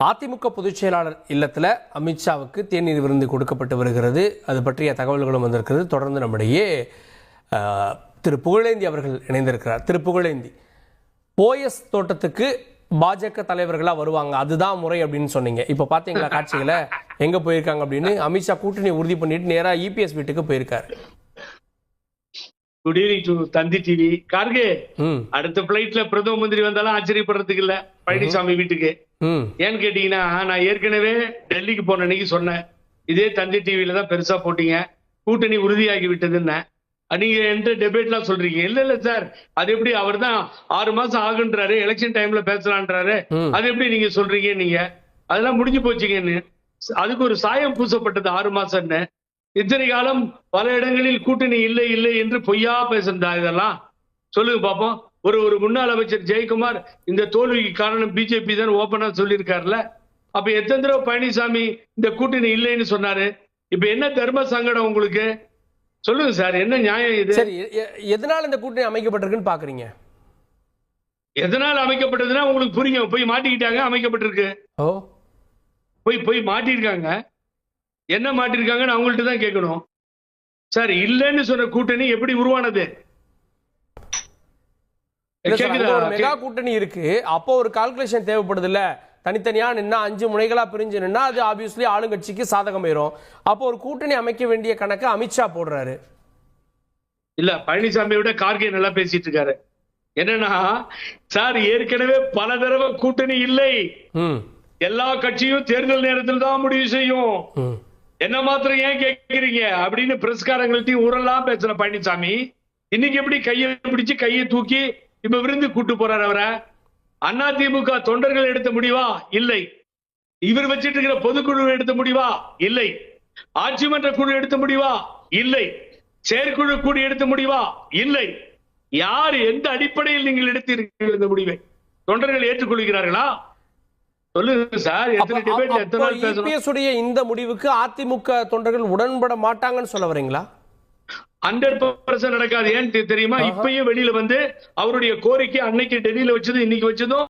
அதிமுக பொதுச் செயலாளர் இல்லத்தில் அமித்ஷாவுக்கு தேநீர் விருந்து கொடுக்கப்பட்டு வருகிறது. அது பற்றிய தகவல்களும் வந்திருக்கிறது. தொடர்ந்து நம்மிடையே ஆஹ், திரு புகழேந்தி அவர்கள் இணைந்திருக்கிறார். திரு புகழேந்தி போயஸ் தோட்டத்துக்கு பாஜக தலைவர்களா வருவாங்க. அதுதான் முறை அப்படின்னு சொன்னீங்க. இப்போ பாத்தீங்களா காட்சிகளை? எங்க போயிருக்காங்க அப்படின்னு அமித்ஷா கூட்டணி உறுதி பண்ணிட்டு நேரா இபிஎஸ் வீட்டுக்கு போயிருக்காரு. Good evening to Thanthi TV Kharge அடுத்த பிளைட்ல பிரதம மந்திரி வந்தாலும் ஆச்சரியப்படுறதுக்கு இல்ல. பழனிசாமி வீட்டுக்கு. ஏன்னு கேட்டீங்கன்னா நான் ஏற்கனவே டெல்லிக்கு போன அன்னைக்கு சொன்னேன். இதே தந்தி டிவில தான் பெருசா போட்டீங்க. கூட்டணி உறுதியாகி விட்டதுன்னு நீங்க என்கிட்ட டிபேட்லாம் சொல்றீங்க. இல்ல இல்ல சார் அது எப்படி அவர் தான் ஆறு மாசம் ஆகுன்றாரு எலெக்ஷன் டைம்ல பேசலான்றாரு. அது எப்படி நீங்க சொல்றீங்க நீங்க? அதெல்லாம் முடிஞ்சு போச்சுங்கன்னு. அதுக்கு ஒரு சாயம் பூசப்பட்டது ஆறு மாசம்னு. இத்தனை காலம் பல இடங்களில் கூட்டணி இல்லை இல்லை என்று பொய்யா பேசுறதா இதெல்லாம்? சொல்லுங்க பாப்போம். ஒரு ஒரு முன்னாள் அமைச்சர் ஜெயக்குமார் இந்த தோல்விக்கு காரணம் பிஜேபி தான் ஓபனா சொல்லியிருக்காருல்ல அப்ப எத்தனை தடவை பழனிசாமி இந்த கூட்டணி இல்லைன்னு சொன்னாரு? இப்ப என்ன தர்ம சங்கடம் உங்களுக்கு? சொல்லுங்க சார் என்ன நியாயம் இது? சரி எ- எதனால இந்த கூட்டணி அமைக்கப்பட்டிருக்குன்னு பாக்குறீங்க? எதனால் அமைக்கப்பட்டதுன்னா உங்களுக்கு புரியும். போய் மாட்டிக்கிட்டாங்க அமைக்கப்பட்டிருக்கு. ஓ. போய் போய் மாட்டிருக்காங்க என்ன மாட்டிருக்காங்கன்னு அவங்கள்ட்ட தான் கேட்கணும். சார் இல்லைன்னு சொன்ன கூட்டணி எப்படி உருவானது? மெகா கூட்டணி இருக்கு. அப்போ ஒரு கால்குலேஷன் தேவைப்படுது இல்ல தனித்தனியா நின்னா அஞ்சு முனைகளா பிரிஞ்சு நின்னா அது ஆப்வியஸ்லி ஆளுங்கட்சிக்கு சாதகம் ஆயிரும். அப்போ ஒரு கூட்டணி அமைக்க வேண்டிய கணக்கு அமித்ஷா போடுறாரு. இல்ல பழனிசாமி விட கார்கே நல்லா பேசிட்டு இருக்காரு என்னன்னா சார் ஏற்கனவே பல தடவை கூட்டணி இல்லை. எல்லா கட்சியும் தேர்தல் நேரத்தில் தான் முடிவு செய்யும். என்ன மாத்திரம் ஏன் கேட்கிறீங்க அப்படின்னு பிரஸ்காரங்கள்ட்டையும் ஊரெல்லாம் பேசுற பழனிசாமி இன்னைக்கு எப்படி கையை பிடிச்சு கையை தூக்கி இப்ப விருந்து கூட்டு போறாரு அவரை? அண்ணா திமுக தொண்டர்கள் எடுத்த முடிவா? இல்லை. இவர் வச்சிட்டு இருக்கிற பொதுக்குழு எடுத்த முடிவா? இல்லை. ஆட்சி மன்ற குழு எடுத்த முடிவா? இல்லை. செயற்குழு கூடி எடுத்த முடிவா? இல்லை. யார் எந்த அடிப்படையில் நீங்கள் எடுத்தீர்கள் இந்த முடிவை? தொண்டர்கள் ஏற்றுக்கொள்கிறார்களா? சொல்லுங்க சார் எத்தனை டிபேட் எத்தனை நாள் பேசணும்? இபிஎஸ் உடைய இந்த முடிவுக்கு அதிமுக தொண்டர்கள் உடன்பட மாட்டாங்கன்னு சொல்ல வரீங்களா? ஹண்ட்ரட் பர்சன்ட் நடக்காது. ஏன் தெரியுமா? இப்பயும் வெளியில வந்து அவருடைய கோரிக்கை அன்னைக்கு டெல்லியில வச்சது இன்னைக்கு வச்சதும்